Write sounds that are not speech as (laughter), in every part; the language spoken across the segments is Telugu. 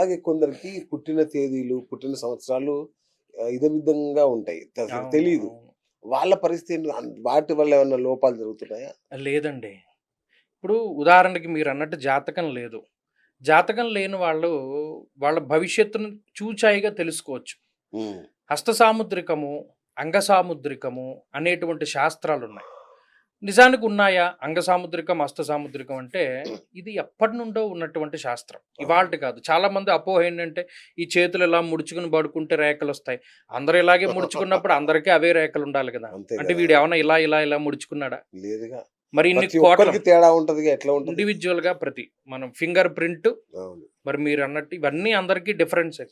అలాగే కొందరికి పుట్టిన తేదీలు పుట్టిన సంవత్సరాలు విధంగా ఉంటాయి. తెలియదు. వాళ్ళ పరిస్థితి వాటి వల్ల ఏమైనా లోపాలు జరుగుతున్నాయా? లేదండి. ఇప్పుడు ఉదాహరణకి మీరు అన్నట్టు జాతకం లేదు. జాతకం లేని వాళ్ళు వాళ్ళ భవిష్యత్తును చూచాయిగా తెలుసుకోవచ్చు. హస్త సాముద్రికము అంగ సాముద్రికము అనేటువంటి శాస్త్రాలు ఉన్నాయి నిజానికి ఉన్నాయా? అంగ సాముద్రికం హస్త సాముద్రికం అంటే ఇది ఎప్పటి నుండో ఉన్నటువంటి శాస్త్రం. ఇవాళ కాదు. చాలా మంది అపోహ ఏంటంటే ఈ చేతులు ఇలా ముడుచుకుని పడుకుంటే రేఖలు వస్తాయి. అందరూ ఇలాగే ముడుచుకున్నప్పుడు అందరికీ అవే రేఖలు ఉండాలి కదా. అంటే. వీడు ఏమైనా ఇలా ఇలా ఇలా ముడుచుకున్నాడా? లేదుగా. మరి ఇన్ని కోట్ల తేడా ఉంటది ఎట్లా ఉంటుంది? ఇండివిజువల్గా ప్రతి మనం ఫింగర్ ప్రింట్ మరి మీరు అన్నట్టు ఇవన్నీ అందరికీ డిఫరెన్స్.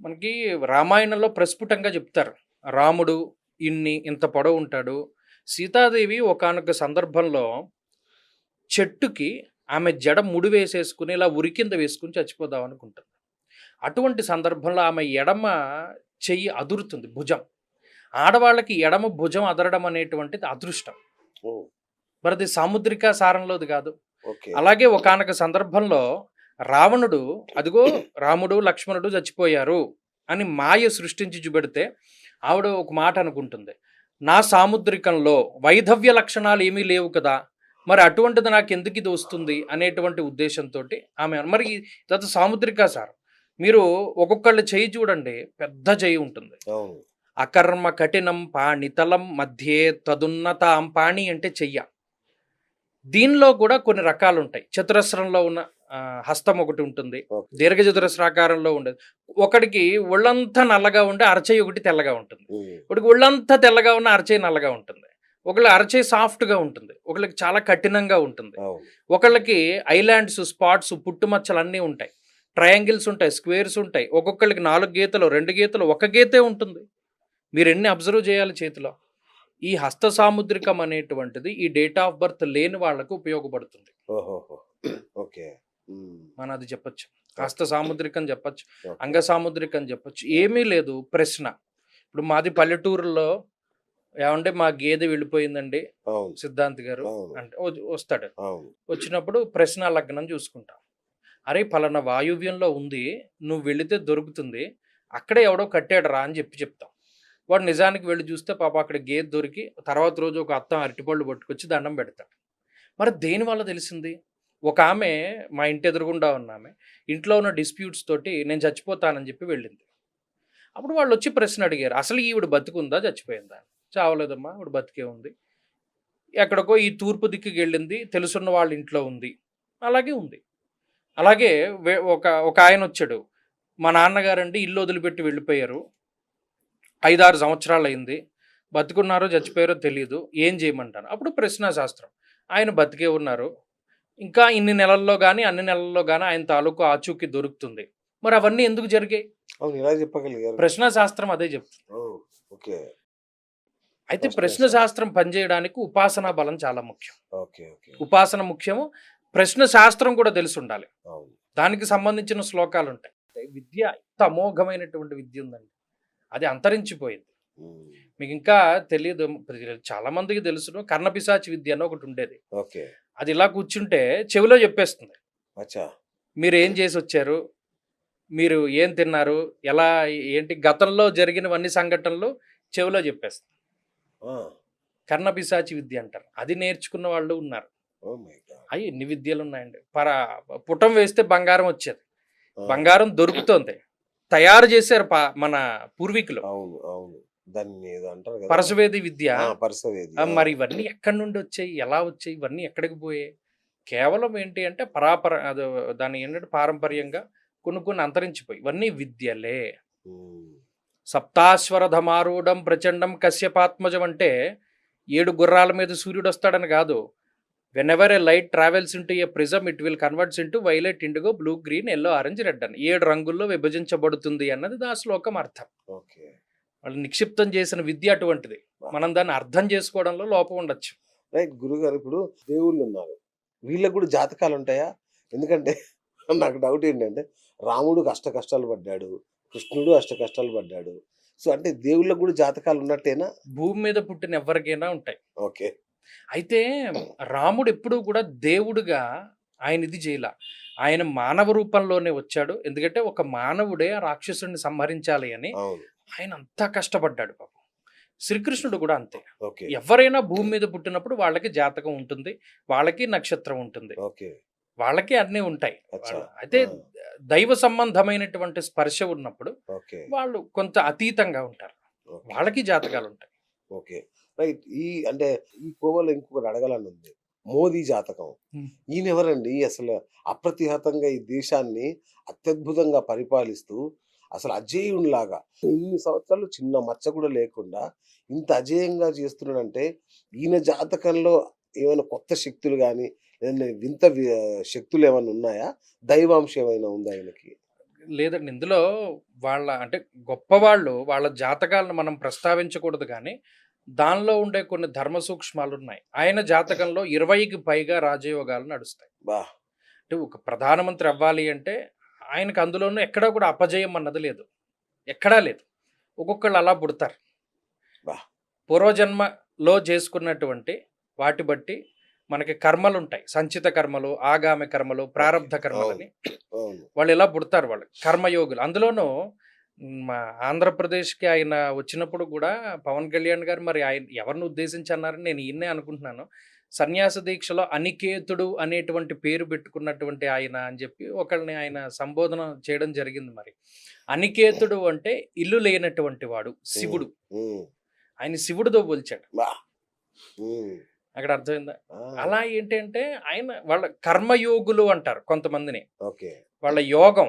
మనకి రామాయణంలో ప్రస్ఫుటంగా చెప్తారు. రాముడు ఇన్ని ఇంత పొడవు ఉంటాడు. సీతాదేవి ఒకానొక సందర్భంలో చెట్టుకి ఆమె జడ ముడి వేసేసుకుని ఇలా ఉరి కింద వేసుకుని చచ్చిపోదాం అనుకుంటుంది. అటువంటి సందర్భంలో ఆమె ఎడమ చెయ్యి అదురుతుంది భుజం. ఆడవాళ్ళకి ఎడమ భుజం అదరడం అనేటువంటిది అదృష్టం. మరి అది సాముద్రిక సారంలోది కాదు. అలాగే ఒకానొక సందర్భంలో రావణుడు అదిగో రాముడు లక్ష్మణుడు చచ్చిపోయారు అని మాయ సృష్టించి చూపెడితే ఆవిడ ఒక మాట అనుకుంటుంది. నా సాముద్రికంలో వైధవ్య లక్షణాలు ఏమీ లేవు కదా? మరి అటువంటిది నాకు ఎందుకు ఇది వస్తుంది అనేటువంటి ఉద్దేశంతో ఆమె మరి ఇదంతా సాముద్రిక సార్. మీరు ఒక్కొక్కళ్ళ చెయ్యి చూడండి పెద్ద చెయ్యి ఉంటుంది. అకర్మ కఠినం పాణితలం మధ్యే తదున్నతాం పాణి అంటే చెయ్య. దీనిలో కూడా కొన్ని రకాలు ఉంటాయి చతురస్రంలో ఉన్న హస్తం ఒకటి ఉంటుంది. ఓకే. దీర్ఘ చతురస్రాకారంలో ఉండేది. ఒకడికి ఒళ్ళంతా నల్లగా ఉండే అరచేయి ఒకటి తెల్లగా ఉంటుంది. ఉమ్, ఒకడికి ఒళ్ళంతా తెల్లగా ఉన్న అరచేయి నల్లగా ఉంటుంది. ఒకళ్ళ అరచేయి సాఫ్ట్గా ఉంటుంది. ఒకళ్ళకి చాలా కఠినంగా ఉంటుంది. ఒకళ్ళకి ఐలాండ్స్ స్పాట్స్ పుట్టుమచ్చలు అన్నీ ఉంటాయి. ట్రయాంగిల్స్ ఉంటాయి స్క్వేర్స్ ఉంటాయి. ఒక్కొక్కళ్ళకి నాలుగు గీతలు రెండు గీతలు ఒక గీతే ఉంటుంది. మీరు ఎన్ని అబ్జర్వ్ చేయాలి చేతిలో? ఈ హస్త సాముద్రికం అనేటువంటిది ఈ డేట్ ఆఫ్ బర్త్ లేని వాళ్ళకు ఉపయోగపడుతుంది. ఓకే. మనం అది చెప్పొచ్చు. హస్త సాముద్రికం చెప్పొచ్చు. అంగ సాముద్రికం చెప్పొచ్చు. ఏమీ లేదు ప్రశ్న. ఇప్పుడు మాది పల్లెటూరులో ఏమంటే మా గేదె వెళ్ళిపోయిందండి సిద్ధాంత్ గారు. అంటే వస్తాడు. వచ్చినప్పుడు ప్రశ్న లగ్నం చూసుకుంటాం. అరే పలానా వాయువ్యంలో ఉంది నువ్వు వెళితే దొరుకుతుంది అక్కడే ఎవడో కట్టాడు రా అని చెప్పి చెప్తాం. వాడు నిజానికి వెళ్ళి చూస్తే పాప అక్కడ గేదె దొరికి తర్వాత రోజు ఒక అత్తం అరటిపళ్ళు పట్టుకొచ్చి దండం పెడతాడు. మరి దేని వల్ల తెలిసింది? ఒక ఆమె మా ఇంటి ఎదురుగుండా ఉన్న ఆమె ఇంట్లో ఉన్న డిస్ప్యూట్స్ తోటి నేను చచ్చిపోతానని చెప్పి వెళ్ళింది. అప్పుడు వాళ్ళు వచ్చి ప్రశ్న అడిగారు అసలు ఈవిడ బతుకుందా? చచ్చిపోయిందా? చావలేదమ్మా ఈవిడ బతికే ఉంది. ఎక్కడికో ఈ తూర్పు దిక్కుకి వెళ్ళింది తెలుసున్న వాళ్ళ ఇంట్లో ఉంది. అలాగే ఉంది. అలాగే ఒక ఒక ఆయన వచ్చాడు. మా నాన్నగారండి ఇల్లు వదిలిపెట్టి వెళ్ళిపోయారు. ఐదారు సంవత్సరాలు అయింది బతుకున్నారో చచ్చిపోయారో తెలియదు ఏం చేయమంటాను? అప్పుడు ప్రశ్న శాస్త్రం ఆయన బతికే ఉన్నారు. ఇంకా ఇన్ని నెలల్లో కానీ అన్ని నెలల్లో కానీ ఆయన తాలూకు ఆచూకీ దొరుకుతుంది. మరి అవన్నీ ఎందుకు జరిగాయి? అవును ఇలా చెప్పగలిగారు. ప్రశ్న శాస్త్రం అదే చెప్తుంది. ఓకే. అయితే ప్రశ్న శాస్త్రం పనిచేయడానికి ఉపాసనా బలం చాలా ముఖ్యం. Okay okay. ఉపాసన ముఖ్యము ప్రశ్న శాస్త్రం కూడా తెలిసి ఉండాలి. దానికి సంబంధించిన శ్లోకాలు ఉంటాయి. విద్య ఇంత అమోఘమైనటువంటి విద్య ఉందండి. అది అంతరించిపోయింది. మీకు ఇంకా తెలియదు చాలా మందికి తెలుసును. కర్ణపిశాచి విద్య అని ఒకటి ఉండేది. ఓకే. అది ఇలా కూర్చుంటే చెవిలో చెప్పేస్తుంది. అచ్చా. మీరు ఏం చేసి వచ్చారు మీరు ఏం తిన్నారు? ఎలా ఏంటి? గతంలో జరిగినవన్నీ సంఘటనలు చెవిలో చెప్పేస్తుంది. కర్ణపిశాచి విద్య అంటారు. అది నేర్చుకున్న వాళ్ళు ఉన్నారు. అవి ఎన్ని విద్యలు ఉన్నాయండి పర పుటం వేస్తే బంగారం వచ్చేది. బంగారం దొరుకుతోంది. తయారు చేశారు మన పూర్వీకులు. అవును అవును. దాన్ని అంటారు కదా? పరశువేది విద్య. పరసవేది. మరి ఇవన్నీ ఎక్కడి నుండి వచ్చాయి? ఎలా వచ్చాయి? ఇవన్నీ ఎక్కడికి పోయాయి? కేవలం ఏంటి అంటే పరాపర దాని ఏంటంటే పారంపర్యంగా కొన్ని కొన్ని అంతరించిపోయి. ఇవన్నీ విద్యలే. సప్తాశ్వరధమారూఢం ప్రచండం కశ్యపాత్మజం అంటే ఏడు గుర్రాల మీద సూర్యుడు వస్తాడని కాదు. Whenever a light travels into a prism it will converts into violet indigo blue green yellow orange red అని. ఏడు రంగుల్లో విభజించబడుతుంది అన్నది దా శ్లోకం అర్థం. ఓకే. వాళ్ళు నిక్షిప్తం చేసిన విద్య అటువంటిది. మనం దాన్ని అర్థం చేసుకోవడంలో లోపం ఉండొచ్చు. రైట్ గురుగారు ఇప్పుడు దేవుళ్ళు ఉన్నారు. వీళ్ళకు కూడా జాతకాలు ఉంటాయా? ఎందుకంటే (laughs) నాకు డౌట్ ఏంటంటే రాముడు అష్ట కష్టాలు పడ్డాడు కృష్ణుడు అష్ట కష్టాలు పడ్డాడు. సో అంటే దేవుళ్ళకు కూడా జాతకాలు ఉన్నట్టేనా? భూమి మీద పుట్టిన ఎవరికైనా ఉంటాయి. ఓకే. అయితే రాముడు ఎప్పుడూ కూడా దేవుడుగా ఆయన ఇది చేయలా. ఆయన మానవ రూపంలోనే వచ్చాడు. ఎందుకంటే ఒక మానవుడే ఆ రాక్షసుడిని సంహరించాలి అని ఆయన అంతా కష్టపడ్డాడు పాపం. శ్రీకృష్ణుడు కూడా అంతే. ఓకే. ఎవరైనా భూమి మీద పుట్టినప్పుడు వాళ్ళకి జాతకం ఉంటుంది వాళ్ళకి నక్షత్రం ఉంటుంది. ఓకే. వాళ్ళకి అన్నీ ఉంటాయి. అయితే దైవ సంబంధమైనటువంటి స్పర్శ ఉన్నప్పుడు ఓకే. వాళ్ళు కొంత అతీతంగా ఉంటారు. వాళ్ళకి జాతకాలు ఉంటాయి. ఓకే. రైట్. ఈ అంటే ఈ కోవలో ఇంకొకటి అడగాలని ఉంది. మోదీ జాతకం. ఈయన ఎవరండి అసలు అప్రతిహతంగా ఈ దేశాన్ని అత్యద్భుతంగా పరిపాలిస్తూ అసలు అజేయునిలాగా. ఇన్ని సంవత్సరాలు చిన్న మచ్చ కూడా లేకుండా ఇంత అజేయంగా చేస్తున్నాడంటే ఈయన జాతకంలో ఏమైనా కొత్త శక్తులు కానీ ఏదైనా వింత శక్తులు ఏమైనా ఉన్నాయా? దైవాంశం ఏమైనా ఉందా ఆయనకి లేదండి. ఇందులో వాళ్ళ అంటే గొప్పవాళ్ళు వాళ్ళ జాతకాలను మనం ప్రస్తావించకూడదు కానీ దానిలో ఉండే కొన్ని ధర్మ సూక్ష్మాలు ఉన్నాయి. ఆయన జాతకంలో ఇరవైకి పైగా రాజయోగాలు నడుస్తాయి. బా! అంటే ఒక ప్రధానమంత్రి అవ్వాలి అంటే ఆయనకు అందులోనూ ఎక్కడా కూడా అపజయం అన్నది లేదు. ఎక్కడా లేదు. ఒక్కొక్కళ్ళు అలా పుడతారు. పూర్వజన్మలో చేసుకున్నటువంటి వాటి బట్టి మనకి కర్మలు ఉంటాయి. సంచిత కర్మలు ఆగామి కర్మలు ప్రారంధ కర్మలని వాళ్ళు ఇలా పుడతారు వాళ్ళు. కర్మయోగులు. అందులోనూ మా ఆంధ్రప్రదేశ్కి ఆయన వచ్చినప్పుడు కూడా పవన్ కళ్యాణ్ గారు మరి ఆయన ఎవరిని ఉద్దేశించి అన్నారని నేను ఈయన్నే అనుకుంటున్నాను. సన్యాస దీక్షలో అనికేతుడు అనేటువంటి పేరు పెట్టుకున్నటువంటి ఆయన అని చెప్పి ఒకళ్ళని ఆయన సంబోధన చేయడం జరిగింది మరి. అనికేతుడు అంటే ఇల్లు లేనటువంటి వాడు శివుడు. ఆయన శివుడితో పోల్చాడు అక్కడ అర్థమైందా? అలా ఏంటంటే ఆయన వాళ్ళ కర్మయోగులు అంటారు కొంతమందిని. వాళ్ళ యోగం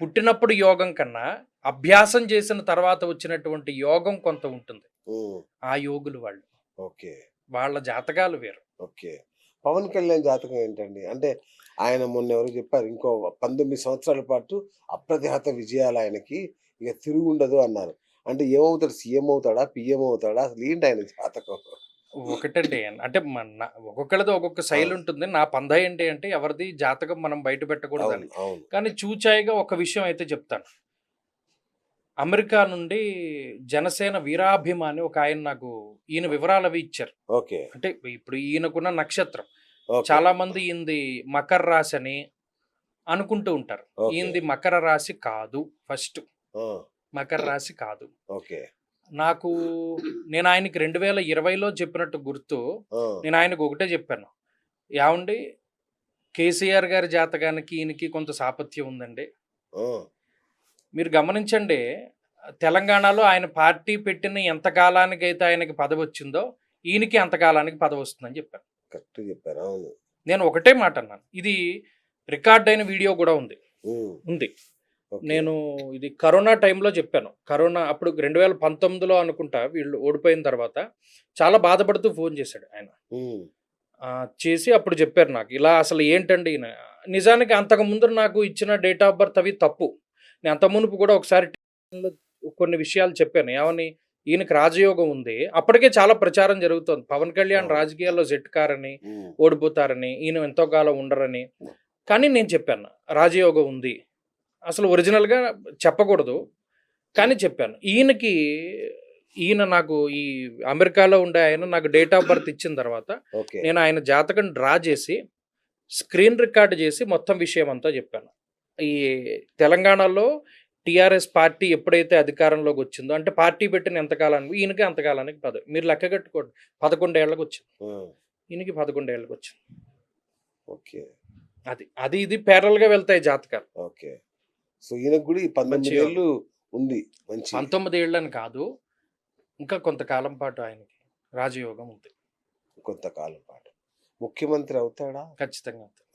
పుట్టినప్పుడు యోగం కన్నా అభ్యాసం చేసిన తర్వాత వచ్చినటువంటి యోగం కొంత ఉంటుంది. ఆ యోగులు వాళ్ళు. ఓకే. వాళ్ళ జాతకాలు వేరు. ఓకే. పవన్ కళ్యాణ్ జాతకం ఏంటండి? అంటే ఆయన మొన్న ఎవరు చెప్పారు ఇంకో పంతొమ్మిది సంవత్సరాల పాటు అప్రతిహత విజయాలు ఆయనకి ఇక తిరుగుండదు అన్నారు. అంటే ఏమవుతాడు? సీఎం అవుతాడా? పిఎం అవుతాడా? అసలు ఏంటి ఆయన జాతకం? ఒకటండి అంటే మన ఒక్కొక్కరిది ఒక్కొక్క శైలి ఉంటుంది. నా పంద ఏంటి అంటే ఎవరిది జాతకం మనం బయట పెట్టకూడదని. అవును. కానీ చూచాయిగా ఒక విషయం అయితే చెప్తాను. అమెరికా నుండి జనసేన వీరాభిమాని ఒక ఆయన నాకు ఈయన వివరాలు అవి ఇచ్చారు. ఓకే. అంటే ఇప్పుడు ఈయనకున్న నక్షత్రం. చాలా మంది ఈయనది మకర రాశి అని అనుకుంటూ ఉంటారు. ఓకే. ఈయనది మకర రాశి కాదు ఫస్ట్. మకర రాశి కాదు. ఓకే. నాకు నేను ఆయనకి రెండు వేల ఇరవైలో చెప్పినట్టు గుర్తు నేను ఆయనకు ఒకటే చెప్పాను. ఏమండి? కేసీఆర్ గారి జాతకానికి ఈయనకి కొంత సాపత్యం ఉందండి. మీరు గమనించండి తెలంగాణలో ఆయన పార్టీ పెట్టిన ఎంత కాలానికి అయితే ఆయనకి పదవి వచ్చిందో ఈయనకి అంతకాలానికి పదవి వస్తుందని చెప్పాను కరెక్ట్ చెప్పారు అవును. నేను ఒకటే మాట అన్నాను. ఇది రికార్డ్ అయిన వీడియో కూడా ఉంది. ఉంది. నేను ఇది కరోనా టైంలో చెప్పాను. కరోనా అప్పుడు రెండు వేల పంతొమ్మిదిలో అనుకుంటా వీళ్ళు ఓడిపోయిన తర్వాత చాలా బాధపడుతూ ఫోన్ చేశాడు ఆయన. చేసి అప్పుడు చెప్పారు నాకు. ఇలా అసలు ఏంటండి నిజానికి అంతకు ముందు నాకు ఇచ్చిన డేట్ ఆఫ్ బర్త్ అవి తప్పు. నేను అంత మునుపు కూడా ఒకసారి కొన్ని విషయాలు చెప్పాను. ఏమని? ఈయనకి రాజయోగం ఉంది. అప్పటికే చాలా ప్రచారం జరుగుతుంది. పవన్ కళ్యాణ్. రాజకీయాల్లో జెట్ కారని ఉమ్, ఓడిపోతారని ఈయన ఎంతో కాలం ఉండరని. కానీ నేను చెప్పాను రాజయోగం ఉంది. అసలు ఒరిజినల్గా చెప్పకూడదు. కానీ చెప్పాను. ఈయనకి ఈయన నాకు ఈ అమెరికాలో ఉండే ఆయన నాకు డేట్ ఆఫ్ బర్త్ ఇచ్చిన తర్వాత నేను ఆయన జాతకం డ్రా చేసి స్క్రీన్ రికార్డ్ చేసి మొత్తం విషయం అంతా చెప్పాను. ఈ తెలంగాణలో టిఆర్ఎస్ పార్టీ ఎప్పుడైతే అధికారంలోకి వచ్చిందో అంటే పార్టీ పెట్టిన ఎంతకాలానికి ఈయనకి అంతకాలానికి పదవి మీరు లెక్క కట్టుకోండి. పదకొండేళ్ళకు వచ్చింది. ఈయనకి పదకొండేళ్ళకు వచ్చింది. ఓకే. అది అది ఇది పేరల్గా వెళ్తాయి జాతకాలు. ఓకే. సో ఈయనకు కూడా పంతొమ్మిది ఏళ్ళు ఉంది. మంచి. పంతొమ్మిది ఏళ్ళని కాదు ఇంకా కొంతకాలం పాటు ఆయనకి రాజయోగం ఉంది. కొంతకాలం పాటు. ముఖ్యమంత్రి అవుతాడా? ఖచ్చితంగా అవుతుంది